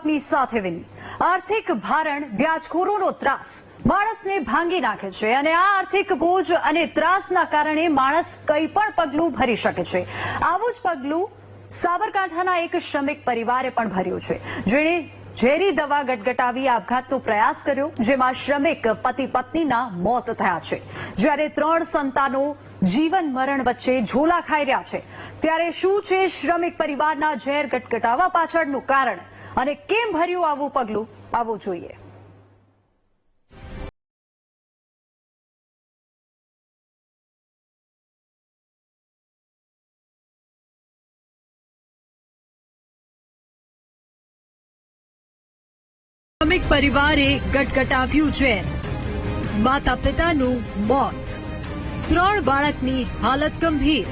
પત્ની સાથે વિની આર્થિક ભારણ વ્યાજખોરોનો ત્રાસ. માણસને ભાંગી નાખે છે અને આ આર્થિક બોજ અને ત્રાસના કારણે માણસ કંઈ પણ પગલું ભરી શકે છે. આવું જ પગલું સાબરકાંઠાના એક શ્રમિક પરિવારે પણ ભર્યું છે. જેણે ઝેરી દવા ગટગટાવી આપઘાતનો પ્રયાસ કર્યો, જેમાં શ્રમિક પતિ પત્નીના મોત થયા છે. જ્યારે ત્રણ સંતાનો જીવન મરણ વચ્ચે ઝોલા ખાઈ રહ્યા છે. ત્યારે શું છે શ્રમિક પરિવારના ઝેર ગટગટાવવા પાછળનું કારણ? અને કેમ ભર્યું આવું પગલું? આવવું જોઈએ. શ્રમિક પરિવારે ગટગટાવ્યું ઝેર. માતા પિતાનું મોત. ત્રણ બાળકની હાલત ગંભીર.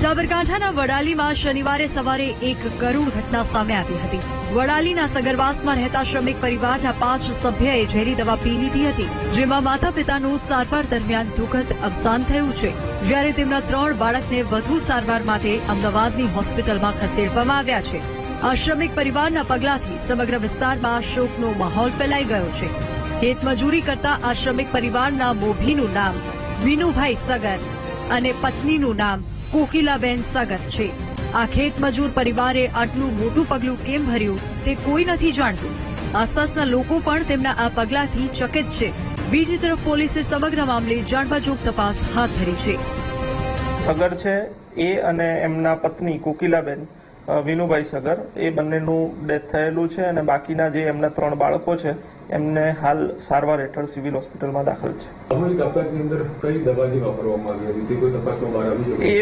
સાબરકાંઠાના વડાલીમાં શનિવારે સવારે એક કરુણ ઘટના સામે આવી હતી. વડાલીના સગરવાસમાં રહેતા શ્રમિક પરિવારના પાંચ સભ્યએ ઝેરી દવા પી લીધી હતી, જેમાં માતા પિતાનું સારવાર દરમિયાન દુઃખદ અવસાન થયું છે. જ્યારે તેમના ત્રણ બાળકને વધુ સારવાર માટે અમદાવાદની હોસ્પિટલમાં ખસેડવામાં આવ્યા છે. આ શ્રમિક પરિવારના પગલાથી સમગ્ર વિસ્તારમાં શોકનો માહોલ ફેલાઈ ગયો છે. ખેતમજૂરી કરતા આ શ્રમિક પરિવારના મોભીનું નામ વિનુભાઈ સગર અને પત્નીનું નામ કોકિલાબેન સગર છે. આ ખેતમજૂર પરિવારે આટલું મોટું પગલું કેમ ભર્યું તે કોઈ નથી જાણતું. આસપાસના લોકો પણ તેમના આ પગલાથી ચકિત છે. બીજી તરફ પોલીસે સમગ્ર મામલે જાણબાજોગ તપાસ હાથ ધરી છે. સગર છે એ અને એમના પત્ની કોકિલાબેન વિનુભાઈ સગર. એ બંનેનું ડેથ થયેલું છે અને બાકીના જે એમના ત્રણ બાળકો છે એમને હાલ સારવાર હેઠળ સિવિલ હોસ્પિટલમાં દાખલ છે. એ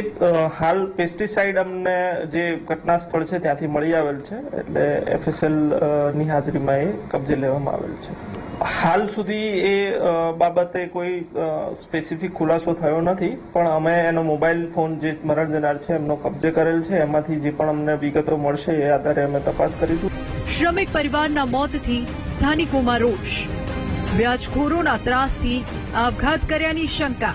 હાલ પેસ્ટિસાઇડ અમને જે ઘટના સ્થળ છે ત્યાંથી મળી આવેલ છે એટલે એફએસએલની હાજરીમાં એ કબજે લેવામાં આવેલ છે. હાલ સુધી એ બાબતે કોઈ સ્પેસિફિક ખુલાસો થયો નથી, પણ અમે એનો મોબાઈલ ફોન જે મરણ જનાર છે, એમનો કબજે કરેલ છે, એમાંથી જે પણ અમને વિગતો મળશે એ આધારે અમે તપાસ કરીશું. શ્રમિક પરિવારના મોતથી સ્થાનિકોમાં રોષ. વ્યાજખોરોના ત્રાસથી આપઘાત કર્યાની શંકા.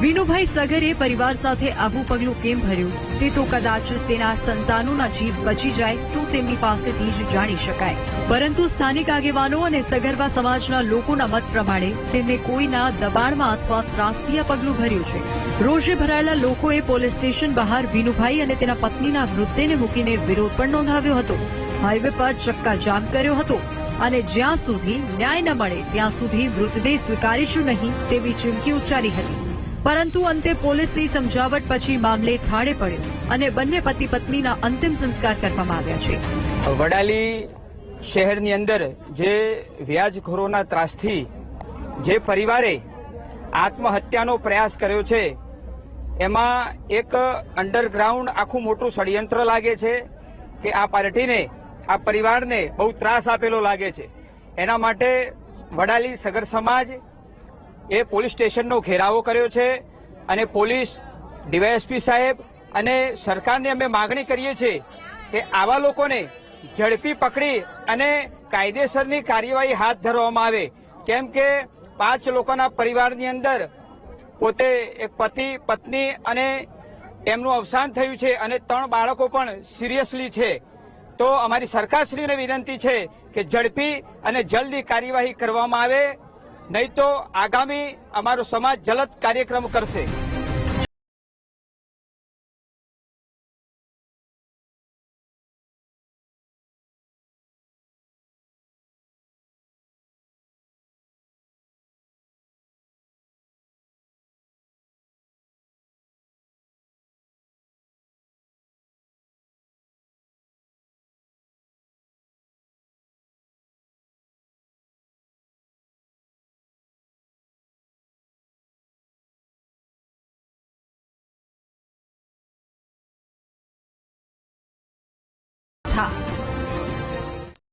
વિનુભાઈ સગરે પરિવાર સાથે આવું પગલું કેમ ભર્યું? તે તો કદાચ તેના સંતાનોના જીવ બચી જાય તો તેમની પાસેથી જ જાણી શકાય. પરંતુ સ્થાનિક આગેવાનો અને સગર્ભા સમાજના લોકોના મત પ્રમાણે તેમને કોઈના દબાણમાં અથવા ત્રાસથી પગલું ભર્યું છે. રોષે ભરાયેલા લોકોએ પોલીસ સ્ટેશન બહાર વિનુભાઈ અને તેના પત્નીના મૃતદેહને મૂકીને વિરોધ પણ નોંધાવ્યો હતો. હાઈવે પર ચક્કા જામ કર્યો હતો અને જ્યાં સુધી ન્યાય ન મળે ત્યાં સુધી મૃતદેહ સ્વીકારીશું નહીં તેવી ચીમકી ઉચ્ચારી હતી. પરંતુ અંતે પોલીસની સમજાવટ પછી મામલે થાળે પડ્યો અને બંને પતિ પત્નીના અંતિમ સંસ્કાર કરવામાં આવ્યા છે. વડાલી શહેરની અંદર જે વ્યાજખોરોના ત્રાસથી જે પરિવારે આત્મહત્યાનો પ્રયાસ કર્યો છે, એમાં એક અંડરગ્રાઉન્ડ આખું મોટું ષડયંત્ર લાગે છે કે આ પાર્ટીને, આ પરિવારને બહુ ત્રાસ આપેલો લાગે છે. એના માટે વડાલી સગર સમાજ એ પોલીસ સ્ટેશનનો ઘેરાવો કર્યો છે અને પોલીસ, ડીવાયએસપી સાહેબ અને સરકારને અમે માગણી કરીએ છીએ કે આવા લોકોને ઝડપી પકડી અને કાયદેસરની કાર્યવાહી હાથ ધરવામાં આવે. કેમ કે પાંચ લોકોના પરિવારની અંદર પોતે એક પતિ, પત્ની અને એમનું અવસાન થયું છે અને ત્રણ બાળકો પણ સિરિયસલી છે. તો અમારી સરકારશ્રીને વિનંતી છે કે ઝડપી અને જલ્દી કાર્યવાહી કરવામાં આવે નહીં તો આગામી અમારો સમાજ જલદ કાર્યક્રમ કરશે. 않다.